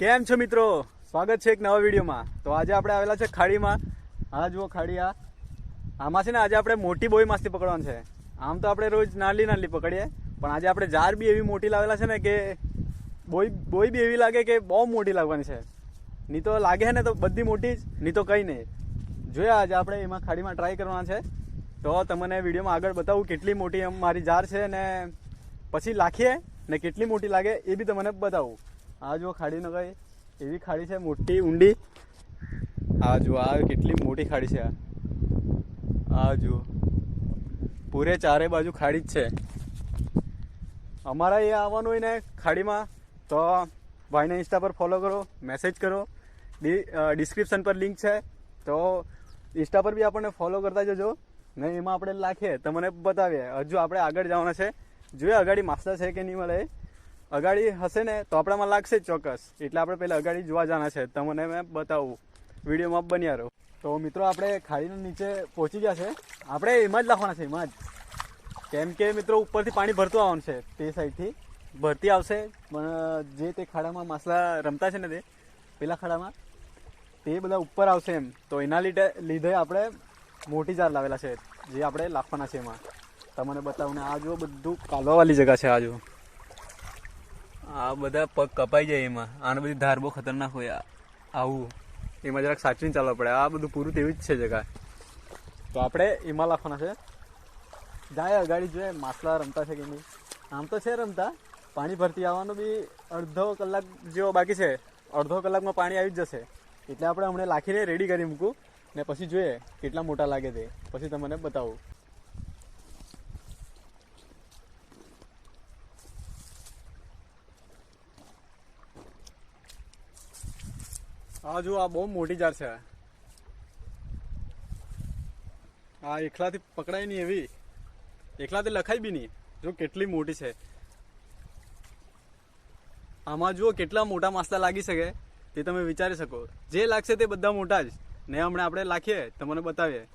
કેમ છો મિત્રો? સ્વાગત છે એક નવા વિડીયોમાં. તો આજે આપણે આવેલા છે ખાડીમાં. આ જુઓ ખાડી, આ. આમાં છે ને આજે આપણે મોટી બોઈ માછલી પકડવાની છે. આમ તો આપણે રોજ નાલી નાલી પકડીએ. પણ આજે આપણે જાર બી એવી મોટી લાવેલા છે ને કે બોઈ બોઈ બી એવી લાગે કે બહુ મોટી લાગવાની છે. નહીં તો લાગે ને તો બધી મોટી જ નહીં તો કંઈ નહીં. જોયા આજે આપણે એમાં ખાડીમાં ટ્રાય કરવાના છે. તો તમને વિડીયોમાં આગળ બતાવું કેટલી મોટી મારી જાર છે ને પછી લાખીએ ને કેટલી મોટી લાગે એ બી તમને બતાવું. આ જો ખાડીનો કઈ એવી ખાડી છે, મોટી, ઊંડી. આ જુઓ, આ કેટલી મોટી ખાડી છે આ. આ જુઓ. પૂરે ચારે બાજુ ખાડી જ છે. અમારા એ આવવાનું હોય ને ખાડીમાં, તો ભાઈને ઇન્સ્ટા પર ફોલો કરો મેસેજ કરો. ડિસ્ક્રિપ્શન પર લિંક છે. તો ઇન્સ્ટા પર બી આપણને ફોલો કરતા જજો. ને એમાં આપણે લાખીએ, તમને બતાવીએ. હજુ આપણે આગળ જવાના છે. જોઈએ અગાડી માસ્ટર છે કે નહીં મળે. અગાડી હશે ને, તો આપણામાં લાગશે ચોક્કસ. એટલે આપણે પહેલાં અગાડી જોવા જવાના છે. તમને મેં બતાવું. વિડીયોમાં બન્યા રહો. તો મિત્રો, આપણે ખાડીના નીચે પહોંચી ગયા છે. આપણે એમાં જ લાખવાના છે, એમાં જ. કેમ કે મિત્રો, ઉપરથી પાણી ભરતું આવવાનું છે. તે સાઈડથી ભરતી આવશે. પણ, જે તે ખાડામાં માછલા રમતા છે ને તે, પેલા ખાડામાં, તે બધા ઉપર આવશે એમ. તો એના લીધે લીધે આપણે મોટી જાર લાવેલા છે, જે આપણે લાખવાના છે એમાં. તમને બતાવું ને, આ જો બધું કાલવાવાળી જગા છે, આ જો આ બધા પગ કપાઈ જાય એમાં. આને બધી ધાર બહુ ખતરનાક હોય આવું. એમાં જરાક સાચવીને ચાલવા પડે. આ બધું પૂરું તેવી જ છે જગા. તો આપણે એમાં લાખવાના છે. જાય અગાડી જોઈએ, માછલા રમતા છે કે નહીં? આમ તો છે રમતા. પાણી ભરતી આવવાનું બી અડધો કલાક જેવો બાકી છે. અડધો કલાકમાં પાણી આવી જ જશે. એટલે આપણે હમણાં લાખીને રેડી કરી મૂકું. ને પછી જોઈએ કેટલા મોટા લાગે તે. પછી તમને બતાવું. આ જો આ બહુ મોટી જાર છે. આ એકલાથી પકડાય નહીં એવી. એકલાથી લખાય બી નહીં. જો કેટલી મોટી છે. આમાં જુઓ, કેટલા મોટા માસલા લાગી શકે તે તમે વિચારી શકો. જે લાગશે તે બધા મોટા જ. ને હમણાં આપણે લાખીએ તમને બતાવીએ.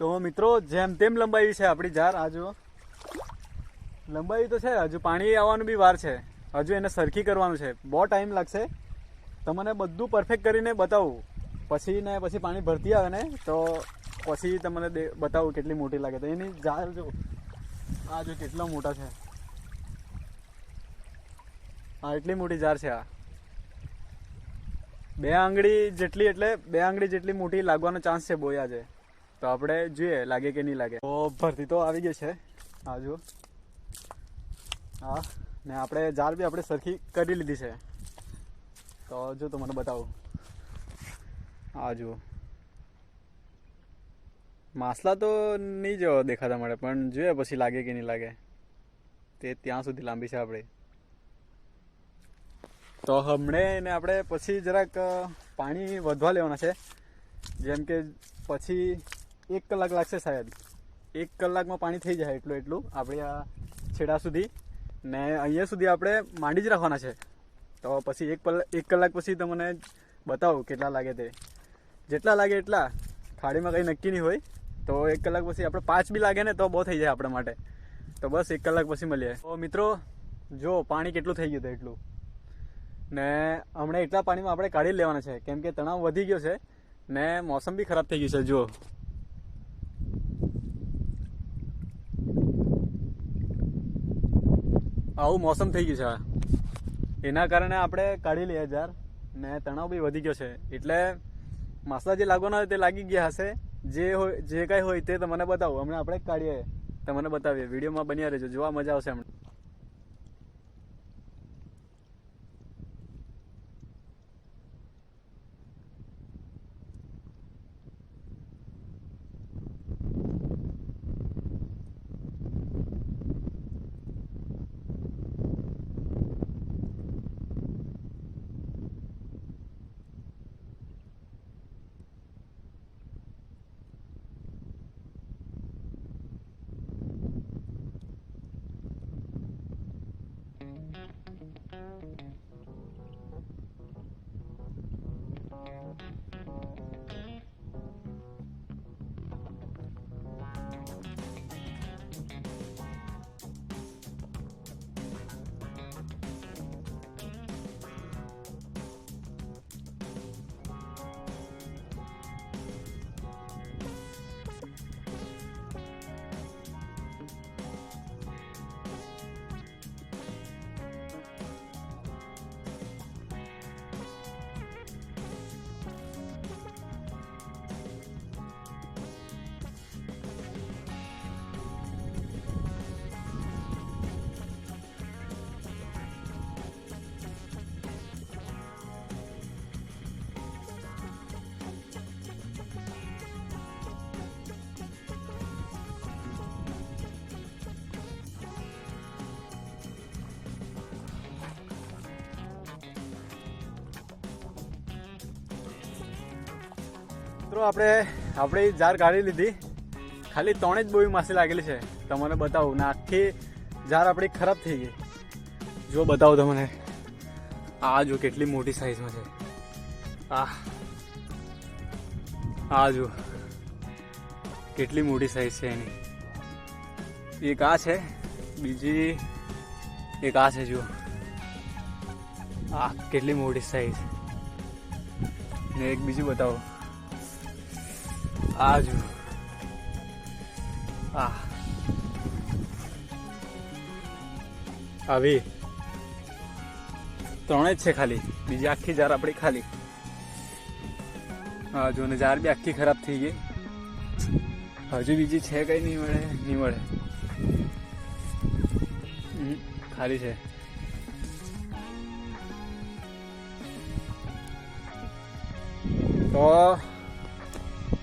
તો મિત્રો, જેમ તેમ લંબાઈ છે આપણી જાર, આ જુઓ. લંબાઈ તો છે, હજુ પાણી આવવાનું બી વાર છે. હજુ એને સરખી કરવાનું છે. બહુ ટાઈમ લાગશે. તમને બધું પરફેક્ટ કરીને બતાવું. પછી ને પછી પાણી ભરતી આવે ને, તો પછી તમને બતાવું કેટલી મોટી લાગે. તો એની જાર જો આ જો કેટલા મોટા છે. હા એટલી મોટી જાર છે આ. બે આંગળી જેટલી એટલે બે આંગળી જેટલી મોટી લાગવાનો ચાન્સ છે બોયા છે તો આપણે જોઈએ, લાગે કે નહીં લાગે. તો ભરતી તો આવી ગઈ છે. આ જુઓ. હા, ને આપણે જાર બી આપણે સરખી કરી લીધી છે. તો જો તો મને બતાવું. આ જુઓ. માસલા તો નહીં જો દેખાતા મળે, પણ જોઈએ પછી લાગે કે નહીં લાગે. તે ત્યાં સુધી લાંબી છે આપણે. તો હમણે ને આપણે પછી જરાક પાણી વધવા લેવાના છે. જેમ કે પછી એક કલાક લાગશે શાયદ. એક કલાકમાં પાણી થઈ જાય એટલું એટલું. આપણે આ છેડા સુધી ને અહીંયા સુધી આપણે માંડી જ રાખવાના છે. તો પછી એક પલ, એક કલાક પછી તમને બતાવું કેટલા લાગે તે. જેટલા લાગે એટલા. ખાડીમાં કંઈ નક્કી નહીં હોય. તો એક કલાક પછી આપણે પાંચ બી લાગે ને તો બહુ થઈ જાય આપણા માટે. તો બસ એક કલાક પછી મળીએ. તો મિત્રો, જો પાણી કેટલું થઈ ગયું હતું એટલું. ને હમણાં એટલા પાણીમાં આપણે કાઢી લેવાના છે. કેમ કે તણાવ વધી ગયો છે ને મોસમ બી ખરાબ થઈ ગયું છે જુઓ આવું મોસમ થઈ ગયું છે એના કારણે આપણે કાઢી લઈએ જાર ને તણાવ બી વધી ગયો છે. એટલે માસલા જે લાગવાના હોય તે લાગી ગયા હશે. જે હોય, જે કાંઈ હોય તે તમને બતાવો. હમણાં આપણે કાઢીએ. તમને બતાવીએ. વિડીયોમાં બન્યા રહેજો. જોવા મજા આવશે હમણાં. મિત્રો, આપણે આપણે જાર કાઢી લીધી. ખાલી ત્રણે જ બોવી માસી લાગેલી છે. તમને બતાવું, ને આખી જાર આપણી ખરાબ થઈ ગઈ. જો બતાવો તમને. આ જો કેટલી મોટી સાઈઝમાં છે. આ આ જો કેટલી મોટી સાઈઝ છે એની. એક આ છે, બીજી એક આ છે, જુઓ. આ કેટલી મોટી સાઈઝ ને એક બીજું બતાવો. આ જો આ આવી. ત્રણે જ છે ખાલી. બીજી આખી જાર આપણી ખાલી. હા, જો ને જાર બી આખી ખરાબ થઈ ગઈ. હજુ બીજી છે કઈ નહીં મળે નહીં મળે. ખાલી છે. તો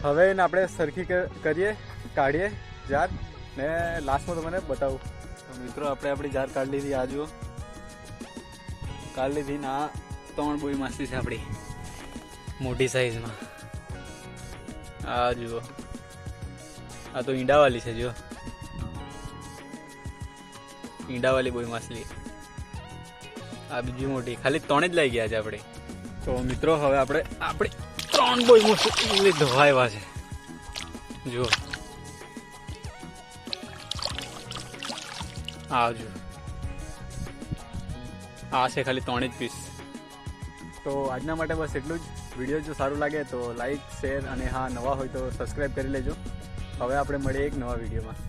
હવે એને આપણે સરખી કરીએ કાઢીએ જાર ને લાસ્ટમાં તમને બતાવું. મિત્રો આપણે આપણી જાર કાઢી લીધી આ જુઓ. કાઢી લીધી ને આ ત્રણ બોઈ માછલી છે આપણી. મોટી સાઈઝમાં આ જુઓ. આ તો ઈંડાવાળી છે જુઓ. ઈંડાવાળી બોઈ માછલી આ બીજી મોટી. ખાલી ત્રણ જ લઈ ગયા છે આપણે. તો મિત્રો હવે આપણે આપણે ત્રણ બોય માછલી ધોવાયા છે. જુઓ. આ જુઓ. આ છે ખાલી ત્રણ જ પીસ તો આજના માટે બસ એટલું જ. વીડિયો જો સારું લાગે તો લાઈક, શેર અને હા, નવા હોય તો સબસ્ક્રાઈબ કરી લેજો. હવે આપણે મળીએ એક નવા વિડીયોમાં.